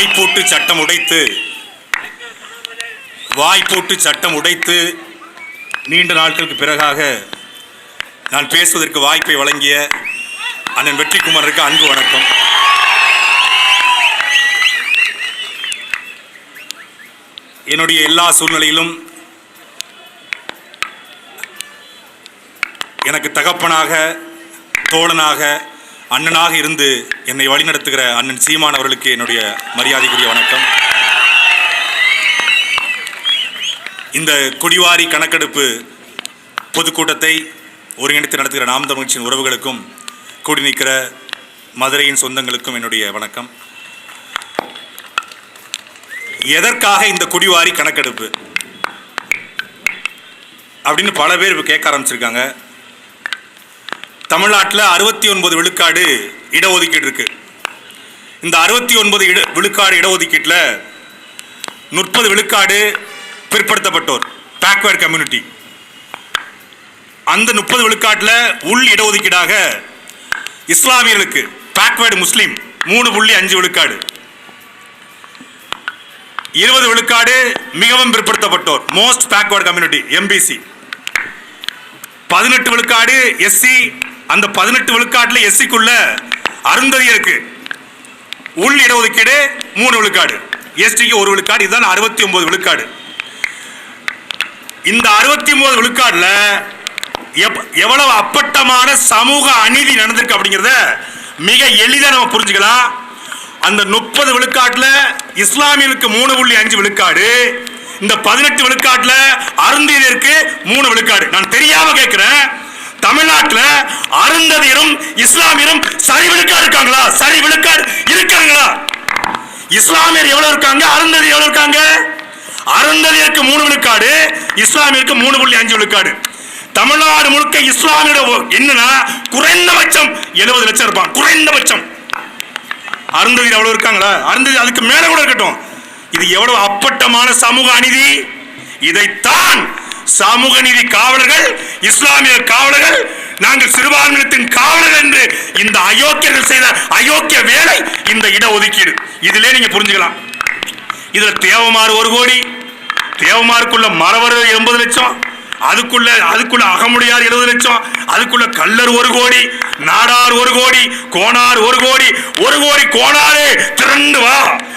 வாய்ப்பூட்டு சட்டம் உடைத்து வாய்ப்பூட்டு சட்டம் உடைத்து நீண்ட நாட்களுக்கு பிறகாக நான் பேசுவதற்கு வாய்ப்பை வழங்கிய அண்ணன் வெற்றிக்குமாருக்கு அன்பு வணக்கம். என்னுடைய எல்லா சூழ்நிலையிலும் எனக்கு தகப்பனாக தோழனாக அண்ணனாக இருந்து என்னை வழிநடத்துகிற அண்ணன் சீமான் அவர்களுக்கு என்னுடைய மரியாதைக்குரிய வணக்கம். இந்த குடிவாரி கணக்கெடுப்பு பொதுக்கூட்டத்தை ஒருங்கிணைத்து நடத்துகிற நாம் தமிழ்ச்சியின் உறவுகளுக்கும் கூடி நிற்கிற மதுரையின் சொந்தங்களுக்கும் என்னுடைய வணக்கம். எதற்காக இந்த குடிவாரி கணக்கெடுப்பு? அப்படின்னு பல பேர் இப்போ கேட்க ஆரம்பிச்சிருக்காங்க. தமிழ்நாட்டில் அறுபத்தி ஒன்பது விழுக்காடு இடஒதுக்கீடு இருக்கு. இந்த அறுபத்தி ஒன்பது இட விழுக்காடு இடஒதுக்கீட்டில் முப்பது விழுக்காடு பிற்படுத்தப்பட்டோர் பேக்வேர்ட் கம்யூனிட்டி. அந்த முப்பது விழுக்காட்டில் உள் இடஒதுக்கீடாக இஸ்லாமியர்களுக்கு பேக்வேர்டு முஸ்லீம் மூணு புள்ளி அஞ்சு விழுக்காடு. இருபது விழுக்காடு மிகவும் பிற்படுத்தப்பட்டோர் மோஸ்ட் பேக்வேர்டு கம்யூனிட்டி எம்பிசி பதினெட்டு விழுக்காடு எஸ்சி அந்த பதினெட்டு விழுக்காட்டில் எஸ்சிக்குள்ள அருந்ததியருக்கு உள் இடஒதுக்கீடு மூணு விழுக்காடு. எஸ்டிக்கு ஒரு விழுக்காடு இதுதான் அறுபத்தி ஒன்பது விழுக்காடு. இந்த அறுபத்தி ஒன்பது விழுக்காடில் எவ்வளவு அப்பட்டமான சமூக அநீதி நடந்திருக்கு அப்படிங்கிறத மிக எளிதாக நம்ம புரிஞ்சுக்கலாம். அந்த முப்பது விழுக்காட்டில் இஸ்லாமியர்களுக்கு மூணு புள்ளி அஞ்சு விழுக்காடு. இந்த பதினெட்டு விழுக்காட்டில் அருந்ததியருக்கு மூணு விழுக்காடு. நான் தெரியாமல் கேட்குறேன் தமிழ்நாட்டில் அருந்ததியரும் இஸ்லாமியரும் சரி விழுக்கா இருக்காங்களா? சரி விழுக்காடு இருக்காங்களா? இஸ்லாமியர் எவ்வளவு இருக்காங்க? அருந்ததி எவ்வளவு இருக்காங்க? அருந்ததியருக்கு மூணு விழுக்காடு இஸ்லாமியருக்கு மூணு புள்ளி அஞ்சு விழுக்காடு. தமிழ்நாடு முழுக்க இஸ்லாமியோட என்னன்னா குறைந்தபட்சம் எழுபது லட்சம் இருப்பான் குறைந்தபட்சம். அருந்ததி எவ்வளவு இருக்காங்களா? அருந்ததி அதுக்கு மேல கூட இருக்கட்டும். இது எவ்வளவு அப்பட்டமான சமூக அநீதி? இதைத்தான் சமூக நீதி காவலர்கள் இஸ்லாமிய காவலர்கள் நாங்கள் சிறுபான்மையத்தின் காவலர்கள் என்று இந்த அயோக்கியர்கள் செய்த அயோக்கிய வேலை இந்த இடஒதுக்கீடு இதிலே நீங்க புரிஞ்சுக்கலாம். இதுல தேவமாறு ஒரு கோடி தேவமாருக்குள்ள மரவர் எண்பது லட்சம் அதுக்குள்ள அதுக்குள்ள அகமுடையார் எழுபது லட்சம் அதுக்குள்ள கல்லர் ஒரு கோடி நாடார் ஒரு கோடி கோணார் ஒரு கோடி ஒரு கோடி கோணாரே திரண்டு வா.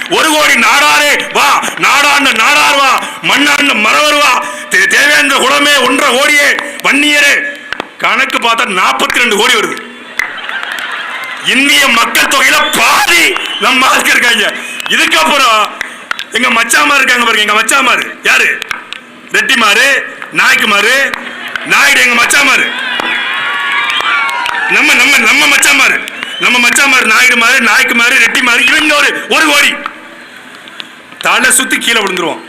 ஒரு கோடி நாடாரே வா. நாடாண்ட நாடார் வா. மண்ணாண்ட மரவர் வா. தே- தேவேந்திர குலமே ஒன்றரை கோடியே. வன்னியரே. கணக்கு பார்த்தா நாற்பத்தி ரெண்டு கோடி வருது. இந்திய மக்கள் தொகையில பாதி நம்ம ஆட்கள் இருக்காங்க. இதுக்கப்புறம் எங்க மச்சாமார் இருக்காங்க பாருங்க. எங்க மச்சாமார். யாரு? ரெட்டிமாரு நாய்க்குமாரு நாயுடு எங்க மச்சாமாரு. நம்ம நம்ம நம்ம மச்சாமாரு. நம்ம மச்சா மாதிரி நாயுடு மாதிரி நாய்க்கு மாதிரி ரெட்டி மாதிரி இவங்க ஒரு ஒரு கோடி. தலை சுத்தி கீழே விழுந்துருவோம்.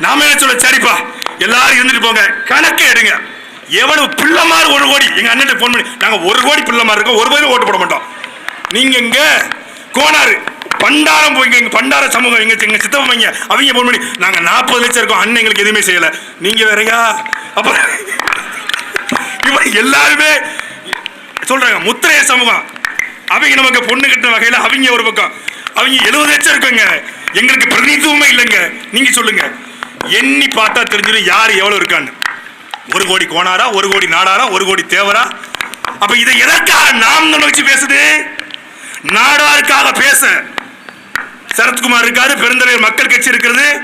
நாம என்ன சொல்ல சரிப்பா எல்லாரும் இருந்துட்டு போங்க. கணக்கு எடுங்க. எவ்வளவு பிள்ளைமார் ஒரு கோடி. எங்க அண்ணன் போன் பண்ணி நாங்க ஒரு கோடி பிள்ளைமார் இருக்கோம். ஒரு பேரும் ஓட்டு போட மாட்டோம். நீங்க இங்க கோனாரு பண்டாரம் போய் எங்க பண்டார சமூகம் எங்க எங்க சித்தப்பா வைங்க அவங்க போன் பண்ணி நாங்க நாற்பது லட்சம் இருக்கோம். அண்ணன் எங்களுக்கு எதுவுமே செய்யல. நீங்க வேறயா? அப்ப இவன் எல்லாருமே சொல்றாங்க முத்திரைய சமூகம். அவங்க நமக்கு பொண்ணு கட்டின வகையில் அவங்க ஒரு பக்கம். அவங்க எழுபது லட்சம் இருக்குங்க. எங்களுக்கு பிரதிநிதித்துவமே இல்லைங்க. நீங்க சொல்லுங்க. எண்ணி பார்த்தா தெரிஞ்சிடும் யார் எவ்வளோ இருக்கான்னு. ஒரு கோடி கோணாரா ஒரு கோடி நாடாரா ஒரு கோடி தேவரா? அப்ப இதை எதற்காக நாம் நம்ம வச்சு பேசுது? நாடாருக்காக பேச. சரத்குமார் இருக்காரு பெருந்தலைவர் மக்கள் கட்சி இருக்கிறது.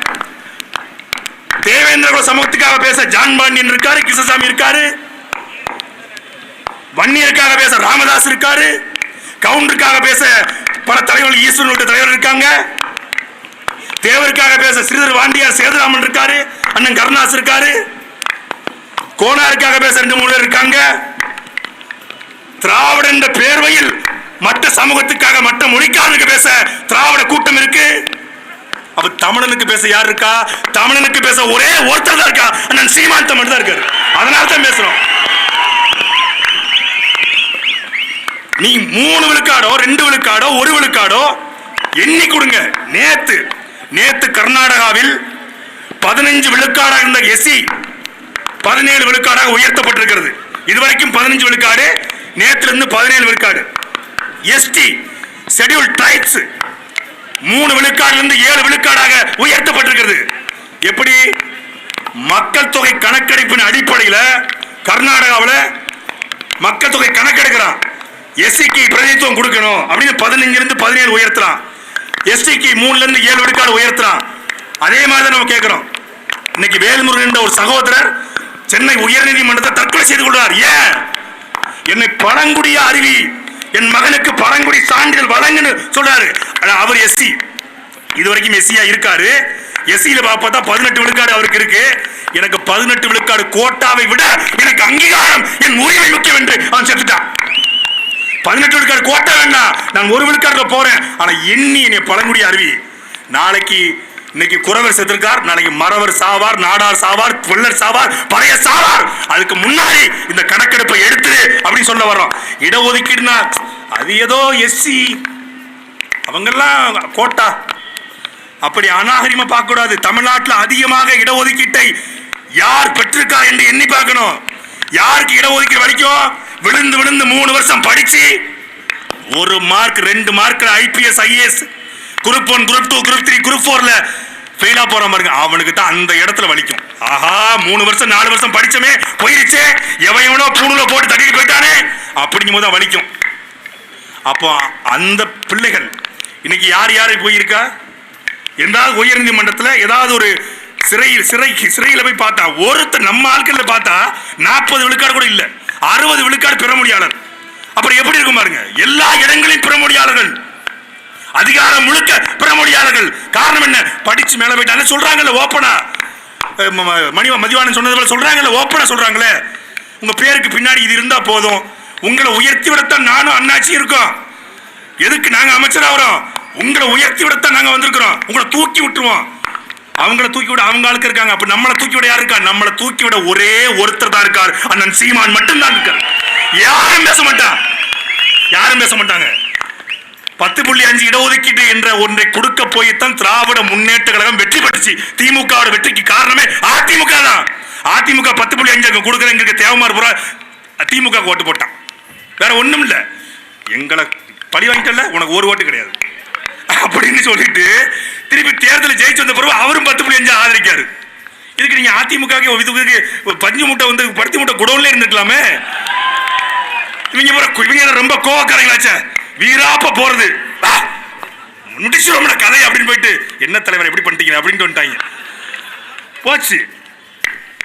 தேவேந்திர குல சமூகத்துக்காக பேச ஜான் பாண்டியன் இருக்காரு கிருஷ்ணசாமி இருக்காரு. வன்னியருக்காக பேச ராமதாஸ் இருக்காரு. கவுண்டருக்காக பேச பல தலைவர்கள் ஈஸ்வரன் தலைவர் இருக்காங்க. தேவருக்காக பேச ஸ்ரீதர் வாண்டியார் சேதுராமன் இருக்காரு அண்ணன் கருணாஸ் இருக்காரு. கோனாருக்காக பேச ரெண்டு மூணு பேர் இருக்காங்க. திராவிட என்ற பேர்வையில் மற்ற சமூகத்துக்காக மற்ற மொழிக்காரனுக்கு பேச திராவிட கூட்டம் இருக்கு. அப்ப தமிழனுக்கு பேச யார் இருக்கா? தமிழனுக்கு பேச ஒரே ஒருத்தர் தான் இருக்கா? அண்ணன் சீமான் தமிழ் தான் இருக்காரு. அதனால தான் நீ மூணு விழுக்காடோ ரெண்டு விழுக்காடோ ஒரு விழுக்காடோ எண்ணி கொடுங்க. நேத்து நேத்து கர்நாடகாவில் பதினஞ்சு விழுக்காடாக இருந்த எஸ்சி பதினேழு விழுக்காடாக உயர்த்தப்பட்டிருக்கிறது. இதுவரைக்கும் பதினஞ்சு விழுக்காடு நேத்திலிருந்து பதினேழு விழுக்காடு. எஸ்டி ஷெட்யூல் ட்ரைப்ஸ் மூணு விழுக்காடுல இருந்து ஏழு விழுக்காடாக உயர்த்தப்பட்டிருக்கிறது. எப்படி? மக்கள் தொகை கணக்கெடுப்பின் அடிப்படையில் கர்நாடகாவில் மக்கள் தொகை கணக்கெடுக்கிறான். எஸ்சிக்கு பிரதித்துவம் கொடுக்கணும் அப்படின்னு பதினஞ்சுலேருந்து பதினேழு உயர்த்தலாம். எஸ்டிக்கு மூணுலேருந்து ஏழு விழுக்காடு உயர்த்தலாம். அதே மாதிரி தான் நம்ம கேட்குறோம். இன்னைக்கு வேல்முருகன் என்ற ஒரு சகோதரர் சென்னை உயர்நீதிமன்றத்தை தற்கொலை செய்து கொள்றார். ஏன்? என்னை பழங்குடிய அருவி என் மகனுக்கு பழங்குடி சான்றிதழ் வழங்குன்னு சொல்றாரு. ஆனால் அவர் எஸ்சி இது வரைக்கும் எஸ்சியா இருக்காரு. எஸ்சியில பார்த்தா பதினெட்டு விழுக்காடு அவருக்கு இருக்கு. எனக்கு பதினெட்டு விழுக்காடு கோட்டாவை விட எனக்கு அங்கீகாரம் என் உரிமை முக்கியம் என்று அவன் செத்துட்டான். பதினெட்டு விழுக்காடு கோட்டை வேண்டாம் நான் ஒரு விழுக்காட்டில் போகிறேன் ஆனால் எண்ணி என்னை பழங்குடி அருவி. நாளைக்கு இன்னைக்கு குறவர் செத்திருக்கார். நாளைக்கு மறவர் சாவார் நாடார் சாவார் வெள்ளர் சாவார் பழைய சாவார். அதுக்கு முன்னாடி இந்த கணக்கெடுப்பை எடுத்து அப்படின்னு சொல்ல வர்றோம். இடஒதுக்கீடுனா அது ஏதோ எஸ்சி அவங்கெல்லாம் கோட்டா. அப்படி அநாகரிகமா பார்க்கக்கூடாது. தமிழ்நாட்டில் அதிகமாக இடஒதுக்கீட்டை யார் பெற்றிருக்கா என்று எண்ணி பார்க்கணும். யாருக்கு இடஒதுக்கீடு வலிக்கும்? விழுந்து விழுந்து மூணு வருஷம் படிச்சு ஒரு மார்க் ரெண்டு mark IPS IAS group one group two group three group ஃபோர்ல ஃபெயிலாக போகிற பாருங்க அவனுக்கு தான் அந்த இடத்துல வலிக்கும். ஆஹா மூணு வருஷம் நாலு வருஷம் படித்தமே போயிருச்சே எவன் எவனோ பூணுல போட்டு தட்டிட்டு போயிட்டானே அப்படிங்கும் போது தான் வலிக்கும். அப்போ அந்த பிள்ளைகள் இன்னைக்கு யார் யார் போயிருக்கா எந்தாவது உயர்நீதிமன்றத்தில் ஏதாவது ஒரு சிறை சிறை சிறையில் போய் பார்த்தா ஒருத்தர் நம்ம ஆட்களில் பார்த்தா நாற்பது விழுக்காடு கூட இல்லை. அறுபது விழுக்காடு பெறமுடியாளர் அப்புறம் எப்படி இருக்கும் பாருங்க? எல்லா இடங்களையும் பெறமுடியாளர்கள் அதிகாரம் முழுக்க பெறமுடியாளர்கள் காரணம் என்ன? படிச்சு மேல போயிட்டாங்க சொல்றாங்கல்ல ஓப்பனா? மணிவா ம- மதிவானன் சொன்னது போல சொல்றாங்கல்ல ஓப்பனா சொல்றாங்களே? உங்க பேருக்கு பின்னாடி இது இருந்தா போதும். உங்களை உயர்த்தி விடத்தான் நானும் அண்ணாச்சி இருக்கோம். எதுக்கு நாங்க அமைச்சராகிறோம் உங்களை உயர்த்தி விடத்தான் நாங்க வந்திருக்கிறோம். உங்களை தூக்கி விட்டுருவோம். அவங்கள தூக்கி விட அவங்க ஆளுக்கு இருக்காங்க. அப்ப நம்மளை தூக்கி விட யார் இருக்கா? நம்மளை தூக்கி விட ஒரே ஒருத்தர் தான் இருக்கார். அண்ணன் சீமான் மட்டும்தான் இருக்கார். யாரும் பேச மாட்டான் யாரும் பேச மாட்டாங்க. பத்து புள்ளி அஞ்சு இடஒதுக்கீடு என்ற ஒன்றை கொடுக்க போய்த்தான் திராவிட முன்னேற்ற கழகம் வெற்றி பெற்றுச்சு. திமுகவோட வெற்றிக்கு காரணமே அதிமுக தான். அதிமுக பத்து புள்ளி அஞ்சு அங்க கொடுக்குறேங்க தேவமார் புறா திமுக ஓட்டு போட்டான். வேற ஒண்ணும் இல்லை எங்களை பழி வாங்கிட்டல உனக்கு ஒரு ஓட்டு கிடையாது. அப்படின்னு சொல்லிட்டு திருப்பி தேர்தலில் ஜெயிச்சு வந்த பிறகு அவரும் பத்து புள்ளி அஞ்சு ஆதரிக்காரு. இதுக்கு நீங்க அதிமுக இதுக்கு பஞ்சு மூட்டை வந்து பருத்தி மூட்டை குடோன்ல இருந்துக்கலாமே இவங்க பூரா இவங்க ரொம்ப கோவக்காரங்களாச்சே. வீராப்ப போறது. ஆ, கதை அப்படின்னு போயிட்டு என்ன தலைவர் எப்படி பண்ணிட்டீங்க? அப்படின்னு வந்துட்டாங்க போச்சு.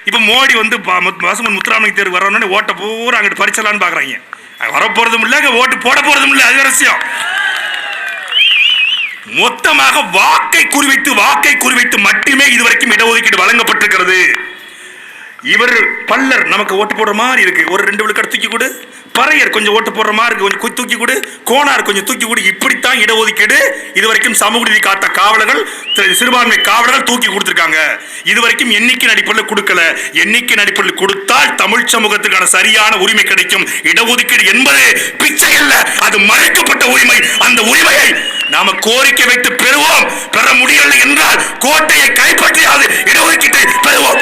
இப்போ மோடி வந்து வாசுமன் முத்துராமலிங்க தேர்வு வரணும்னு ஓட்டை பூரா அங்கிட்டு பறிச்சலான்னு பார்க்குறாங்க வர போறதும் இல்ல ஓட்டு போட போகிறதும் இல்லை அது ரசியம் மொத்தமாக வாக்கை குறிவைத்து வாக்கை குறிவைத்து மட்டுமே இதுவரைக்கும் இடஒதுக்கீடு வழங்கப்பட்டிருக்கிறது. இவர் பல்லர் நமக்கு ஓட்டு போடுற மாதிரி இருக்கு. ஒரு ரெண்டு விழுக்காடு தூக்கி கொடு. பறையர் கொஞ்சம் ஓட்டு போடுற மாதிரி இருக்கு. கொஞ்சம் கு- தூக்கி கொடு. கோனார் கொஞ்சம் தூக்கி கொடு. இப்படித்தான் இடஒதுக்கீடு இதுவரைக்கும் சமூக நீதி காத்த காவலர்கள் சிறுபான்மை காவலர்கள் தூக்கி கொடுத்துருக்காங்க. இதுவரைக்கும் எண்ணிக்கை அடிப்படையில் கொடுக்கல. எண்ணிக்கை அடிப்படையில் கொடுத்தால் தமிழ் சமூகத்துக்கான சரியான உரிமை கிடைக்கும். இடஒதுக்கீடு என்பது பிச்சை அல்ல. அது மறைக்கப்பட்ட உரிமை. அந்த உரிமையை நாம கோரிக்கை வைத்து பெறுவோம். பெற முடியவில்லை என்றால் கோட்டையை கைப்பற்றியாவது இடஒதுக்கீட்டை பெறுவோம்.